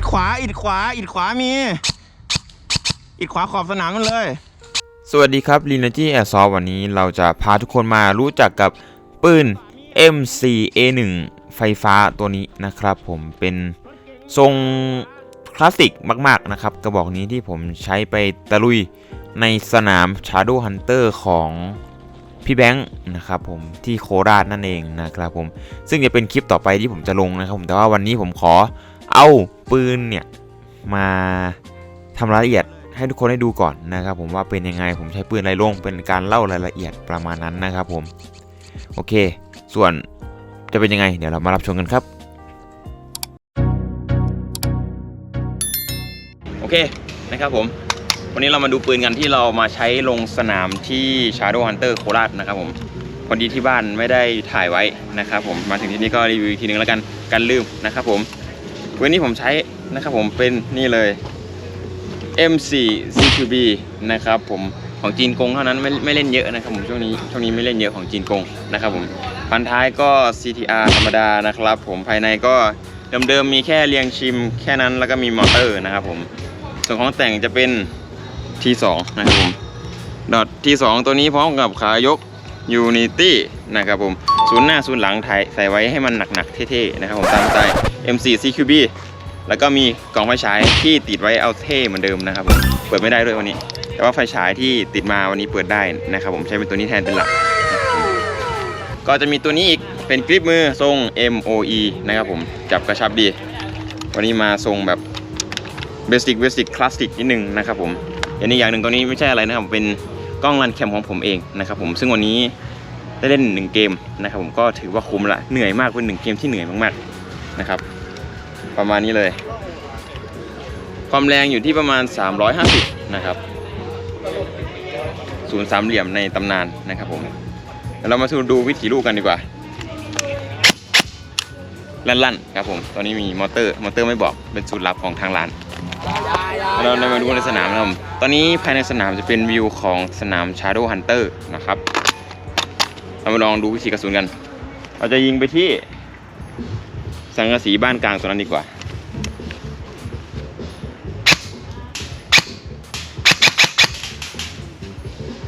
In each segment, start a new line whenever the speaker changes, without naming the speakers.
อิดขวาอิดขวาอิดขวามีอิดขวาขอบสนามมันเลย สวัสดีครับลีนจี้แอร์ซอวันนี้เราจะพาทุกคนมารู้จักกับปืน M4A1 ไฟฟ้าตัวนี้นะครับ ผมเป็นทรงคลาสสิกมาก ๆ นะครับ กระบอกนี้ที่ผมใช้ไปตะลุยในสนาม Shadow Hunter ของพี่แบงค์นะครับผมที่โคราชนั่นเองนะครับผมซึ่งจะเป็นคลิปต่อไปที่ผมจะลงนะครับผมแต่ว่าวันนี้ผมขอ เอาปืนเนี่ยมาทำรายละเอียดให้ทุกคนได้ดูก่อนนะครับ ผมว่าเป็นยังไงผมใช้ปืนอะไรลงเป็นการเล่ารายละเอียดประมาณนั้นนะครับ ผมโอเค ส่วนจะเป็นยังไง เดี๋ยวเรามารับชมกันครับ โอเคนะครับผมวันนี้เรามาดูปืนกันที่เรามาใช้ลงสนามที่ Shadow Hunter โคราชนะครับผมพอดีที่บ้านไม่ได้ถ่ายไว้นะครับผมมาถึงที่นี่ก็รีวิวอีกทีนึงแล้วกันกันลืมนะครับผม ปืนนี้ผมใช้นะครับผมเป็นนี่เลย M4 CQB นะครับผมของจีนกงเท่านั้นไม่ไม่เล่นเยอะนะครับผมช่วงนี้ช่วงนี้ไม่เล่นเยอะของจีนกงนะครับผมพันท้ายก็ CTR ธรรมดานะครับ ผมภายในก็เดิมๆมีแค่เรียงชิมแค่นั้นแล้วก็มีมอเตอร์นะครับผมส่วนของแต่งจะเป็น T2 นะครับผมดอท T2 ตัวนี้พร้อมกับขายก Unity นะครับผมศูนย์หน้าศูนย์หลังถ่ายใส่ไว้ให้มันหนักๆเท่ๆนะครับผมตามสไตล์ M4 CQB แล้วก็มีกล่องไฟฉายที่ติดไว้เอาเท่เหมือนเดิมนะครับผมเปิดไม่ได้ด้วยวันนี้ แต่ว่าไฟฉายที่ติดมาวันนี้เปิดได้นะครับผมใช้เป็นตัวนี้แทนเป็นหลัก ก็จะมีตัวนี้อีกเป็นกริปมือทรง MOE นะครับผมจับกระชับดี วันนี้มาทรงแบบเบสิกเบสิกคลาสสิกนิดนึงนะครับผมอันนี้อย่างหนึ่งตัวนี้ไม่ใช่อะไรนะครับเป็น กล้องรันแคมของผมเองนะครับผมซึ่งวันนี้ได้เล่นหนึ่งเกมนะครับผมก็ถือว่าคุ้มละเหนื่อยมากเป็นหนึ่งเกมที่เหนื่อยมากๆนะครับ ประมาณนี้เลย ความแรงอยู่ที่ประมาณ 350 นะครับศูนย์สามเหลี่ยมในตำนานนะครับผมเดี๋ยวเรามาดูวิถีลูกกันดีกว่า ลั่นๆครับผม ตอนนี้มีมอเตอร์ มอเตอร์ไม่บอก เป็นสูตรลับของทางร้าน เราเรามาดูในสนามนะครับผมตอนนี้ภายในสนามจะเป็นวิวของสนาม Shadow Hunter นะครับ เรามาลองดูวิธีกระสุนกัน เราจะยิงไปที่สังกะสีบ้านกลางตัวนั้นดีกว่า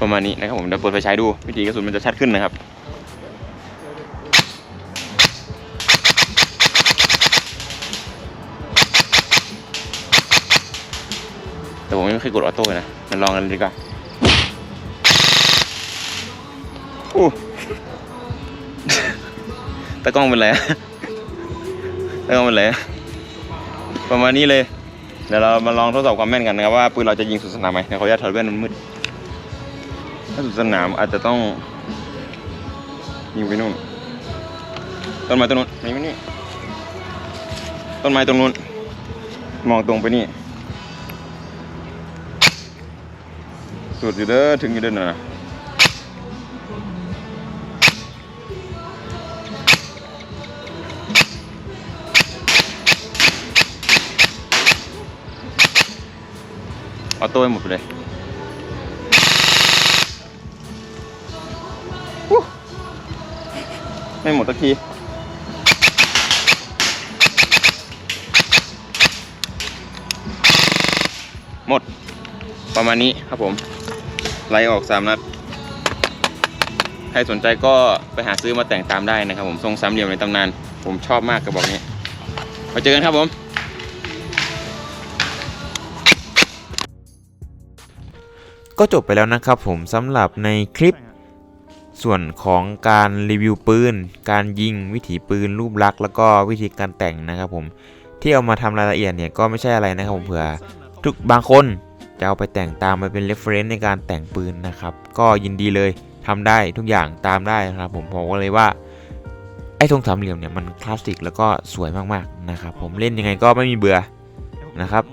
ประมาณนี้นะครับผมเดี๋ยวเปิดไฟฉายดูวิธีกระสุนมันจะชัดขึ้นนะครับ แต่ผมไม่เคยกดออโต้เลยนะมันลองกันดีกว่าอู้ตะกล้องเป็นไรตะกล้องเป็นไรประมาณนี้เลย เดี๋ยวเรามาลองทดสอบความแม่นกันนะครับว่าปืนเราจะยิงสุดสนามไหมเดี๋ยวขออนุญาตถอดแว่นมันมืด ถ้าสุดสนามอาจจะต้องยิงไปนู่น ต้นไม้ต้นนู้นนี่ไม่นี่ ต้นไม้ตรงนู้น มองตรงไปนี่ สุดอยู่เด้อถึงอยู่เด้อนะเอาโต้ให้หมดเลยไม่หมดสักทีหมดประมาณนี้ครับผม ไล่ออกสามนัด ใครสนใจก็ไปหาซื้อมาแต่งตามได้นะครับผมทรงสามเหลี่ยมในตำนาน ผมชอบมากกระบอกนี้มาเจอกันครับผม
ก็จบไปแล้วนะครับผมสำหรับในคลิป ส่วนของการรีวิวปืน การยิงวิถีปืนรูปลักษณ์แล้วก็วิธีการแต่งนะครับผมที่เอามาทำรายละเอียดเนี่ยก็ไม่ใช่อะไรนะครับผมเผื่อทุกบางคน จะเอาไปแต่งตามไปเป็น reference ในการแต่งปืนนะครับ ก็ยินดีเลยทำได้ทุกอย่างตามได้นะครับ ผมบอกเลยว่าไอ้ทรงสามเหลี่ยมเนี่ยมันคลาสสิกแล้วก็สวยมากๆนะครับ ผมเล่นยังไงก็ไม่มีเบื่อนะครับ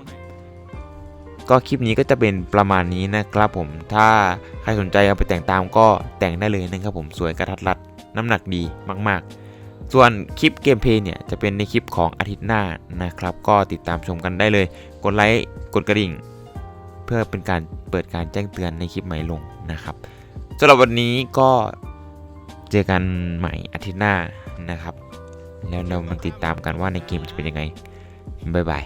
ก็คลิปนี้ก็จะเป็นประมาณนี้นะครับผมถ้าใครสนใจเอาไปแต่งตามก็แต่งได้เลยนะครับผมสวยกระทัดรัดน้ำหนักดีมากๆ ส่วนคลิปเกมเพลย์เนี่ยจะเป็นในคลิปของอาทิตย์หน้านะครับ ก็ติดตามชมกันได้เลย กดไลค์กดกระดิ่ง พื่อเป็นการเปิดการแจ้งเตือนในคลิปใหม่ลงนะครับสำหรับวันนี้ก็เจอกันใหม่อาทิตย์หน้านะครับ แล้วเรามาติดตามกันว่าในเกมจะเป็นยังไงบ๊ายบาย